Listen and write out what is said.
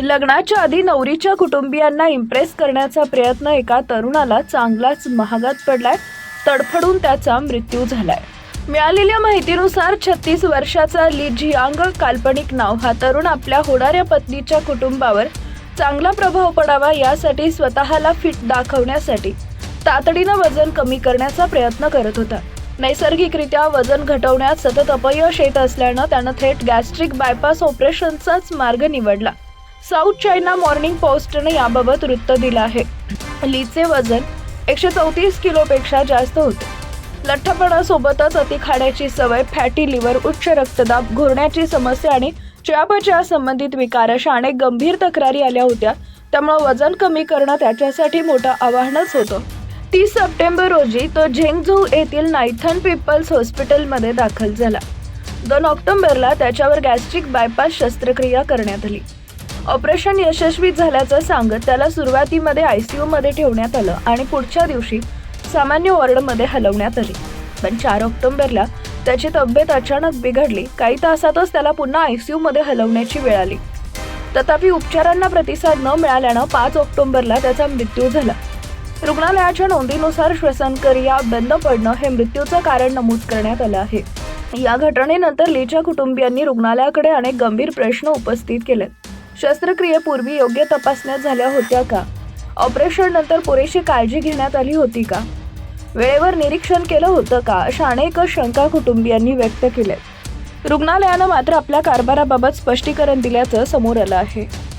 लग्नाच्या आधी नवरीच्या कुटुंबियांना इम्प्रेस करण्याचा प्रयत्न एका तरुणाला चांगलाच महागात पडलाय. तडफडून त्याचा मृत्यू झालाय. मिळालेल्या माहितीनुसार छत्तीस वर्षाचा ली झियांग काल्पनिक नाव हा तरुण आपल्या होणाऱ्या पत्नीच्या कुटुंबावर चांगला प्रभाव पडावा यासाठी स्वतःला फिट दाखवण्यासाठी तातडीनं वजन कमी करण्याचा प्रयत्न करत होता. नैसर्गिकरित्या वजन घटवण्यात सतत अपयश येत असल्यानं त्यानं थेट गॅस्ट्रिक बायपास ऑपरेशनचाच मार्ग निवडला. साऊथ चायना मॉर्निंग पोस्टने याबाबत वृत्त दिलं आहे. लीचे वजन एकशे चौतीस किलोपेक्षा जास्त होते. लठ्ठपणासोबतच अति खाण्याची सवय फॅटी लिव्हर उच्च रक्तदाब घोरण्याची समस्या आणि चयापचया संबंधित विकार अशा अनेक गंभीर तक्रारी आल्या होत्या. त्यामुळे वजन कमी करणं त्याच्यासाठी मोठं आव्हानच होतं. तीस सप्टेंबर रोजी तो झेंगझू येथील नायथन पीपल्स हॉस्पिटलमध्ये दाखल झाला. दोन ऑक्टोबरला त्याच्यावर गॅस्ट्रिक बायपास शस्त्रक्रिया करण्यात आली. ऑपरेशन यशस्वी झाल्याचं सांगत त्याला सुरुवातीमध्ये आय सी यूमध्ये ठेवण्यात आलं आणि पुढच्या दिवशी सामान्य वॉर्डमध्ये हलवण्यात आली. पण चार ऑक्टोबरला त्याची तब्येत अचानक बिघडली. काही तासातच त्याला पुन्हा आय सी यूमध्ये हलवण्याची वेळ आली. तथापि उपचारांना प्रतिसाद न मिळाल्यानं पाच ऑक्टोबरला त्याचा मृत्यू झाला. रुग्णालयाच्या नोंदीनुसार श्वसनक्रिया बंद पडणं हे मृत्यूचं कारण नमूद करण्यात आलं आहे. या घटनेनंतर लीच्या कुटुंबियांनी रुग्णालयाकडे अनेक गंभीर प्रश्न उपस्थित केलेत. शस्त्रक्रियेपूर्वी योग्य तपासण्या झाल्या होत्या का? ऑपरेशन नंतर पुरेशी काळजी घेण्यात आली होती का? वेळेवर निरीक्षण केलं होतं का? अशा अनेक शंका कुटुंबियांनी व्यक्त केल्या रुग्णालयानं मात्र आपल्या कारभाराबाबत स्पष्टीकरण दिल्याचं समोर आलं आहे.